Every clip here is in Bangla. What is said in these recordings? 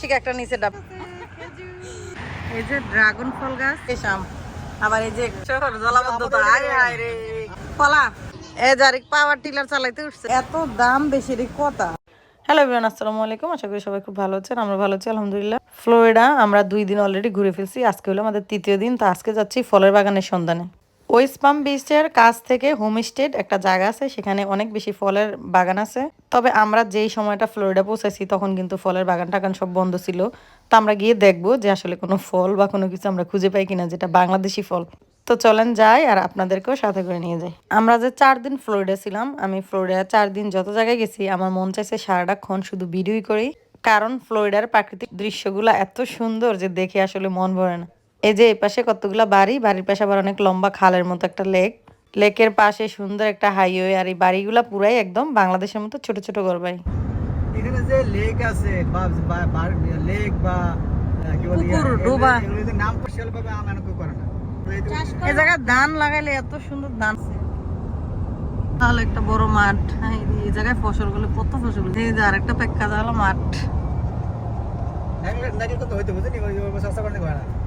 ঠিক একটা নিচে ডাব এই যে ড্রাগন ফল গাছ। এসাম আবার এই যে শহর জলাবদ্ধতা। আয় হায় রে। ফলা। এ জারিক পাওয়ার টিলার চালাইতে উঠছে। এত দাম বেশি রে কথা হ্যালো এভরিওয়ান আসসালামু আলাইকুম। আশা করি সবাই খুব ভালো আছেন আমরা ভালো আছি আলহামদুলিল্লাহ। ফ্লোরিডা আমরা দুই দিন অলরেডি ঘুরে ফেলছি। আজকে হলো আমাদের তৃতীয় দিন তো আজকে যাচ্ছি ফলের বাগানের সন্ধানে। ওয়েস্ট পাম বিচের কাছ থেকে হোমস্টেড একটা জায়গা আছে, সেখানে অনেক বেশি ফলের বাগান আছে। তবে আমরা যেই সময়টা ফ্লোরিডা পৌঁছেছি তখন কিন্তু ফলের বাগান টাগান সব বন্ধ ছিল। তো আমরা গিয়ে দেখব যে আসলে কোনো ফল বা কোনো কিছু আমরা খুঁজে পাই কিনা, যেটা বাংলাদেশি ফল। তো চলেন যাই আর আপনাদেরকেও সাথে করে নিয়ে যাই। আমরা যে চার দিন ফ্লোরিডা ছিলাম, আমি ফ্লোরিডা চার দিন যত জায়গায় গেছি, আমার মন চাইছে সারাটাক্ষণ শুধু ভিডিওই করি। কারণ ফ্লোরিডার প্রাকৃতিক দৃশ্যগুলো এত সুন্দর যে দেখে আসলে মন ভরে না। এই যে এই পাশে কতগুলা বাড়ি বাড়ির পাশে আবার অনেক লম্বা খালের মতো একটা লেক লেকের পাশে সুন্দর একটা হাইওয়ে আর এই বাড়িগুলা পুরাই একদম বাংলাদেশের মতো ছোট ছোট ঘর বাড়ি এখানে যে লেক আছে বা লেক বা আহ, কি বলে পুকুর, ডোবা। নাম ভাবে আমানত করে না এই যে- ধান লাগাইলে এত সুন্দর ধান তাহলে একটা বড় মাঠ হ্যাঁ, এই- জায়গায় ফসলগুলো কত ফসল এই যে আরেকটা পেক্কা হলো মাঠ নারকেল- নারকেল কত হইতে বুঝলি? ওই- ওই সস্তা করে দিবে এরা। এরা কয় যে ও। নারকেল টাকা আছে, মাথা কেটে দেয়, কেটে দেয়, একশো কেটে দেয়, এরা করে যে- খাইতে দেয় আর এগুলা তো পারেও না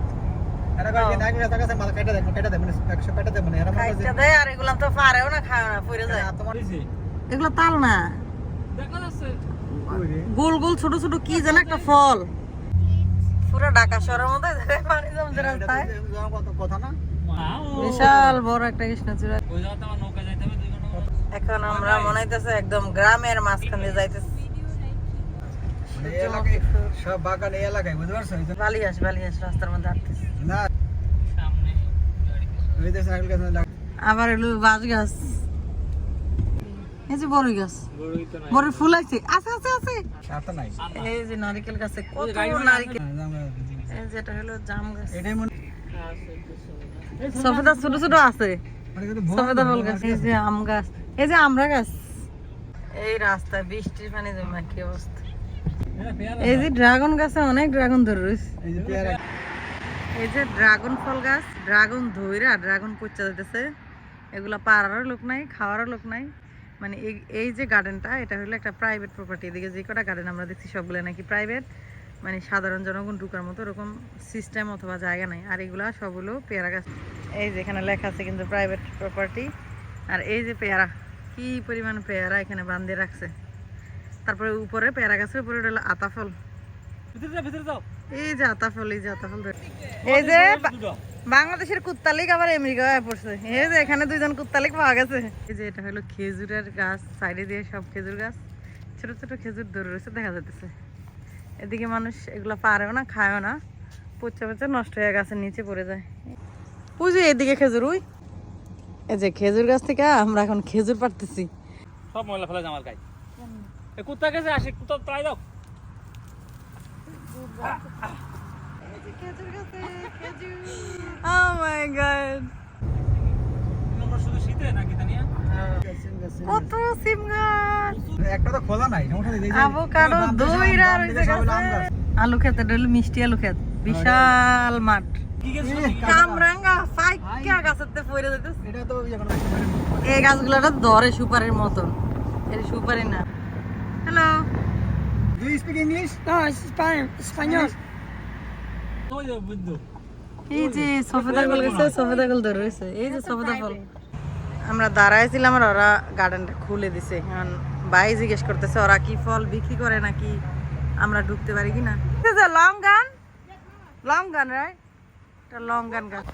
এগুলো তাল না। গোল গোল ছোট ছোট কি যেন একটা ফল। পুরো ঢাকা শহরের মধ্যে পানি জমছে রাস্তায়? বিশাল বড় একটা কৃষ্ণচূড়া। এখন আমরা মনে হইতেছে একদম গ্রামের মাঝখানে যাইতেছি। মানে এই এলাকায় সব বাগান এই এলাকায়, বুঝতে পারছ? এই যে- বালিয়াস বালিয়াস রাস্তার মধ্যে না। ওই দেশে নারকেল গাছ আবার এলো বাঁশ গাছ। এই যে বড় গাছ। বড় ফুল আছে আছে আছে আছে। আর নাই। এই যে নারকেল গাছে কত নারকেল। হ্যাঁ, এই যে হলো জাম গাছ। এটাই মনে- সফেদা ছোট ছোট আছে। মানে কিন্তু ভুল সফেদা ফুল গাছ এই যে আম গাছ। এই যে আমরা গাছ। এই রাস্তায় বৃষ্টির পানি জমা কি অবস্থা? এই যে ড্রাগন গাছে অনেক ড্রাগন ধরে রয়েছে এই যে ড্রাগন ফল গাছ, ড্রাগন ধইরা ড্রাগন পচা যেতেছে এগুলা পাড়ারও লোক নাই, খাওয়ারও লোক নাই। মানে এই যে গার্ডেনটা এটা হলো একটা প্রাইভেট প্রপার্টি এদিকে যে কটা গার্ডেন আমরা দেখছি, সবগুলো নাকি প্রাইভেট মানে সাধারণ জনগণ ঢুকার মতো ওরকম সিস্টেম অথবা জায়গা নাই। আর এগুলা সব হলো পেয়ারা গাছ। এই যে এখানে লেখা আছে কিন্তু প্রাইভেট প্রপার্টি আর এই যে পেয়ারা, কি পরিমাণ পেয়ারা এখানে বান্ধে রাখছে। তারপরে উপরে পেয়ারা গাছের উপরে হলো আতা ফল এই যে আতা ফল এই যে আতা ফল ধরে- এই যে বাংলাদেশের কুত্তালিক আবার আমেরিকায় পড়ছে। এই যে এখানে দুইজন কুত্তালিক পাওয়া গেছে। এই যে এটা হলো খেজুরের গাছ সাইডে দিয়ে সব খেজুর গাছ। ছোট ছোট খেজুর ধরে রয়েছে দেখা যাচ্ছে এদিকে মানুষ এগুলো পারেও না খায়ও না। পচা পচা নষ্ট হয়ে গাছের নিচে পড়ে যায়। যে এদিকে খেজুর ওই। এই যে খেজুর গাছ থেকে আমরা এখন খেজুর পারতেছি সব ময়লা ফেলে আমার গায়ে। কুত্তা আসে কুত্তা প্রায় দাও। Oh। আলু এটা মিষ্টি আলু ক্ষেত বিশাল মাঠ। কামরাঙ্গা ফাইকা গাছেতে পড়ে যাইতেছে এটা তো ইয়ে আছে। এই গাছগুলোটা ধরে সুপারির মতন। এটা সুপারি না। Do you speak English? Spanish ওই যে বুদ্ধু এই যে সফেদা গুল গেছে সফেদা গুল ধরে রয়েছে এই যে সফেদা ফল আমরা দাঁড়াইছিলাম আর ওরা গার্ডেনটা খুলে দিছে। এখন ভাই জিজ্ঞেস করতেছে ওরা কি ফল বিক্রি করে নাকি আমরা ঢুকতে পারি কি না লং গান লং গান রাইট এটা লং গান গাছ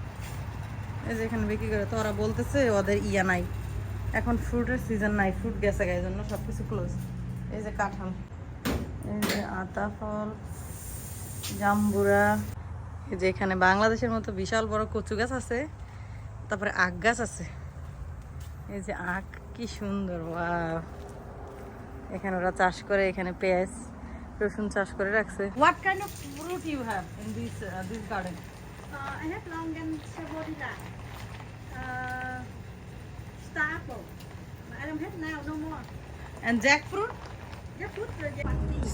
এই যে এখানে বিক্রি করে তো ওরা বলতেছে ওদের ইয়া নাই। এখন ফ্রুটের সিজন নাই। ফ্রুট গেছে গায়ে জন্য সব কিছু ক্লোজ এই যে কাঁঠাল। এই যে আতা ফল জাম্বুরা এই যে এখানে বাংলাদেশের মতো বিশাল বড় কচু গাছ আছে তারপরে আখ গাছ আছে এই যে আখ কি সুন্দর ওয়াও এখানে ওরা চাষ করে এখানে পেঁয়াজ রসুন চাষ করে রাখছে what kind of fruit you have in this this garden Uh, I have longan saborilak. Uh, star apple. I don't have now, no more. And jack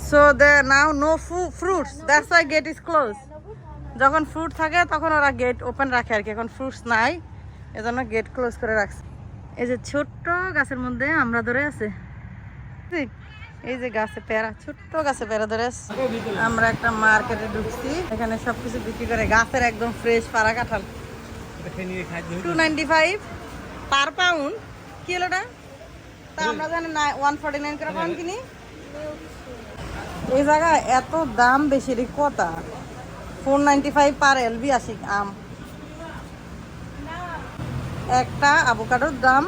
so they now no fruits that's why gate is close যখন ফ্রুট থাকে, তখন ওরা গেট ওপেন রাখে আর কি। এখন ফ্রুটস নাই। এজন্য গেট ক্লোজ করে রাখছে। এই যে ছোট্ট গাছের মধ্যে আমরা ধরে আছে। এই যে গাছে পেয়ারা, ছোট্ট গাছে পেয়ারা ধরে। আমরা একটা মার্কেটে ঢুকছি। এখানে সবকিছু বিক্রি করে গাছের একদম ফ্রেশ পাড়া কাঁঠাল। Two ninety five per pound কি হলো ওটা? তা আমরা জানি ওয়ান ফর্টি নাইন করে পাউন্ড কিনি। এই জায়গায় এত দাম বেশি রে কথা four ninety five per LB আসি আম। একটা আቮকাডোর দাম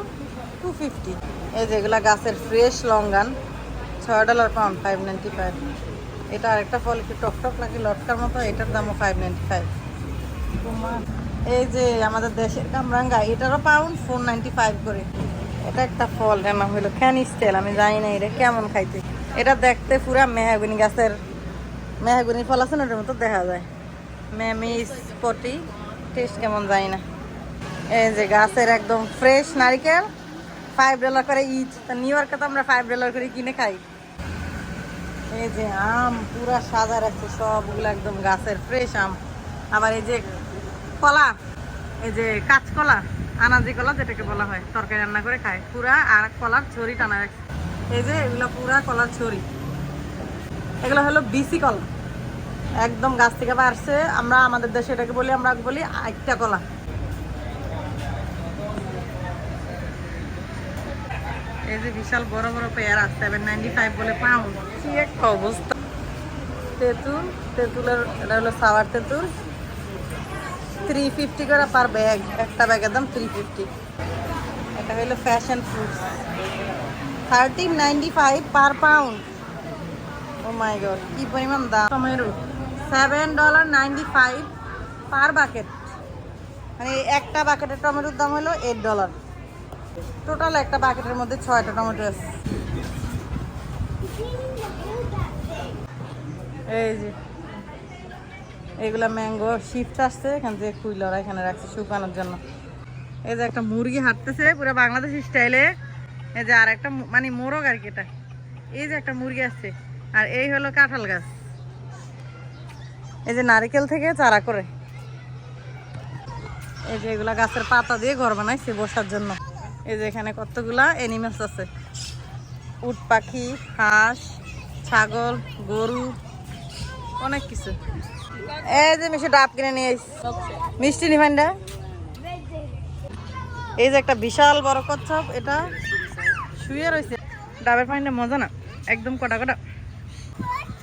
টু ফিফটি এই যেগুলা গাছের ফ্রেশ লঙ্গান, ছয় dollar pound five ninety five এটা আরেকটা ফল, একটু টক টক লাগে লটকার মতো, এটার দামও ফাইভ নাইনটি ফাইভ এই যে আমাদের দেশের কামরাঙ্গা, এটারও পাউন্ড ফোর নাইনটি ফাইভ করে। এটা একটা ফল, এর হলো ক্যানি স্টেল আমি জানি না এটা কেমন খাইতে। এটা দেখতে পুরা মেহাগুনি গাছের মেহাগুনি ফল আছে না মতো দেখা যায়। মেমিস পটি, টেস্ট কেমন যায় না। এই যে গাছের একদম ফ্রেশ নারিকেল ফাইভ ডলার করে ইচ তা নিউ ইয়র্কে তো আমরা ফাইভ ডলার করে কিনে খাই। এই যে আম পুরা সাজা রাখছে, সবগুলো একদম গাছের ফ্রেশ আম। আবার এই যে কলা, এই যে কাঁচকলা, আনাজি কলা যেটাকে বলা হয়, তরকারি রান্না করে খায়। পুরা আর কলার ছড়ি টানা রাখছে। এই যে এগুলো পুরা কলার ছড়ি। এগুলো হলো বিসি কলা। একদম গাছ থেকে পারছে আমরা আমাদের দেশে এটাকে বলি, আমরা বলি একটা কলা। এই যে বিশাল বড় বড় পেয়ার পেয়ারা সেভেন নাইনটি ফাইভ বলে পাউন্ড তেঁতুল, তেঁতুলের, এটা হলো সাওয়ার তেঁতুল। থ্রি ফিফটি করে পার ব্যাগ একটা ব্যাগের দাম থ্রি ফিফটি এটা হলো fashion fruits thirteen ninety five per pound oh my god কি পরিমাণ দাম? Tomato seven dollar ninety five per bucket মানে একটা বাকেটের টমেটোর দাম হলো এইট ডলার টোটাল একটা বাকেটের মধ্যে ছয়টা টমেটো আছে। এই যে এগুলা ম্যাঙ্গো শিফট আসছে এখান থেকে কুইলরা এখানে রাখছে শুকানোর জন্য। এই যে একটা মুরগি হাঁটতেছে পুরো বাংলাদেশি স্টাইলে এই যে আর একটা মানে মোরগ আর কি এটা। এই যে একটা মুরগি আসছে আর এই হলো কাঁঠাল গাছ। এই যে নারিকেল থেকে চারা করে। এই যে এগুলা গাছের পাতা দিয়ে ঘর বানাইছে বসার জন্য। এই যে এখানে কতগুলা এনিমেলস আছে। উট পাখি, হাঁস, ছাগল, গরু, অনেক কিছু। এই যে মিষ্টি ডাব কিনে নিয়ে মিষ্টি নিভান্ডা এই যে একটা বিশাল বড় কচ্ছপ, এটা শুয়ে রয়েছে ডাবের পানিটা মজা না একদম কটা কটা।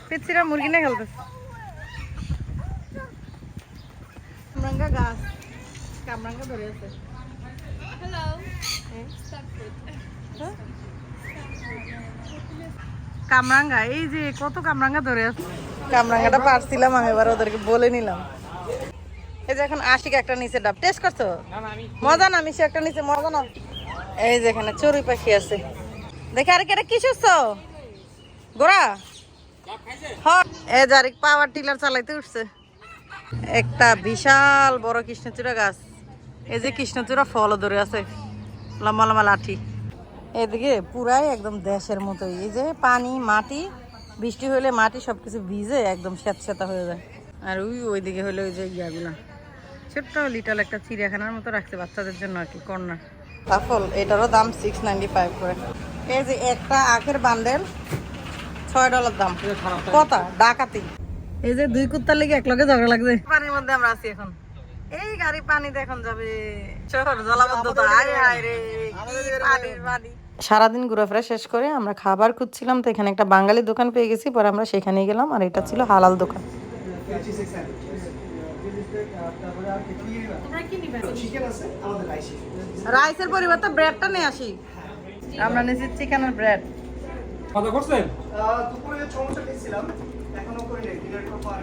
পিচ্ছিরা মুরগি নিয়ে খেলতেছে। কামরাঙ্গা গাছ কামরাঙ্গা ধরে আছে। হ্যাঁ? কামরাঙ্গা এই যে কত কামরাঙ্গা ধরে আছে। কামরাঙ্গাটা পারছিলাম আমি এবার ওদেরকে বলে নিলাম। এই যে এখন আশিক একটা নিচে ডাব। টেস্ট করছ? মজা না মিশে একটা নিচে মজা না। এই যে এখানে চড়ুই পাখি আছে। দেখে আর কেটা কি সুস্থ গোড়া এ জারিক পাওয়ার টিলার চালাইতে উঠছে। একটা বিশাল বড় কৃষ্ণচূড়া গাছ। এই যে কৃষ্ণচূড়া ধরে আছে। লম্বা লম্বা লাঠি। এদিকে পুরাই একদম দেশের এই যে পানি, মাটি, বৃষ্টি হলে মাটি সবকিছু ভিজে একদম স্যাঁতস্যাঁতা হয়ে যায়। আর ওই ওইদিকে হলে ওই যে ইয়াগুলা। ছোট্ট লিটাল একটা চিড়িয়াখানার মতো রাখছে বাচ্চাদের জন্য আর কি কর্নার তাফল এটারও দাম সিক্স নাইনটি ফাইভ করে। এই যে একটা আখের বান্ডেল ছয় ডলার দাম। কথা ডাকাতি। এই যে দুই কুত্তার লেগে এক লগে ঝগড়া লাগছে। পানির মধ্যে আমরা আছি এখন। এই গাড়ি পানিতে এখন যাবে। শহর জলাবদ্ধতা আয় হায় রে পানির পানি সারাদিন ঘোরাফেরা শেষ করে আমরা খাবার খুঁজছিলাম তো এখানে একটা বাঙালি দোকান পেয়ে গেছি পরে আমরা সেখানে গেলাম আর এটা ছিল হালাল দোকান। রাইসের পরিবর্তে ব্রেডটা নিয়ে আসি। আমরা নিয়েছি চিকেনের ব্রেড কথা করছেন দুপুরে পেয়েছিলাম এখনও করিনি ডিনার করব আর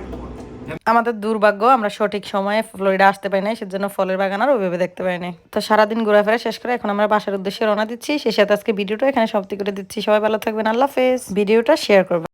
আমাদের দুর্ভাগ্য আমরা সঠিক সময়ে ফ্লোরিডা আসতে পারি নাই সেজন্য ফলের বাগান আর ওইভাবে দেখতে পাই নাই তো সারাদিন ঘোরাফেরা শেষ করে এখন আমরা বাসার উদ্দেশ্যে রওনা দিচ্ছি। সেই সাথে আজকে ভিডিওটা এখানে সমাপ্তি করে দিচ্ছি। সবাই ভালো থাকবেন। আল্লাহ হাফেজ। ভিডিওটা শেয়ার করবেন।